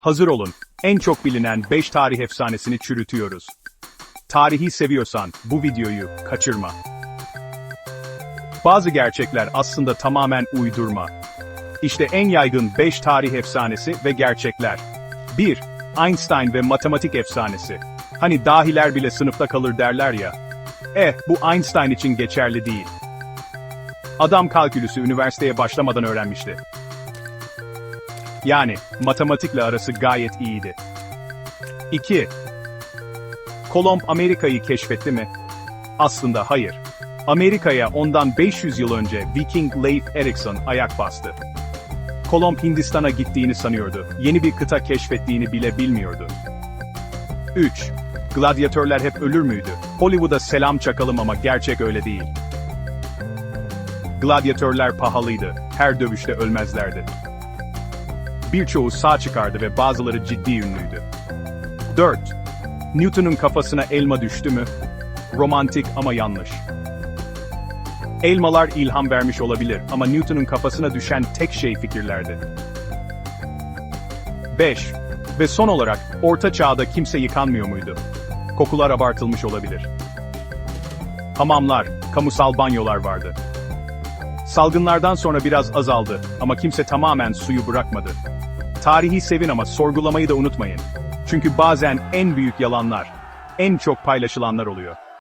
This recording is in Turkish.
Hazır olun, en çok bilinen 5 tarih efsanesini çürütüyoruz. Tarihi seviyorsan bu videoyu kaçırma. Bazı gerçekler aslında tamamen uydurma. İşte en yaygın 5 tarih efsanesi ve gerçekler. 1. Einstein ve matematik efsanesi. Hani dahiler bile sınıfta kalır derler ya. Eh, bu Einstein için geçerli değil. Adam kalkülüsü üniversiteye başlamadan öğrenmişti. Yani, matematikle arası gayet iyiydi. 2. Kolomb Amerika'yı keşfetti mi? Aslında hayır. Amerika'ya ondan 500 yıl önce Viking Leif Erikson ayak bastı. Kolomb Hindistan'a gittiğini sanıyordu. Yeni bir kıta keşfettiğini bile bilmiyordu. 3. Gladyatörler hep ölür müydü? Hollywood'a selam çakalım ama gerçek öyle değil. Gladyatörler pahalıydı. Her dövüşte ölmezlerdi. Birçoğu sağ çıkardı ve bazıları ciddi ünlüydü. 4. Newton'un kafasına elma düştü mü? Romantik ama yanlış. Elmalar ilham vermiş olabilir ama Newton'un kafasına düşen tek şey fikirlerdi. 5. Ve son olarak, Orta Çağ'da kimse yıkanmıyor muydu? Kokular abartılmış olabilir. Hamamlar, kamusal banyolar vardı. Salgınlardan sonra biraz azaldı ama kimse tamamen suyu bırakmadı. Tarihi sevin ama sorgulamayı da unutmayın. Çünkü bazen en büyük yalanlar, en çok paylaşılanlar oluyor.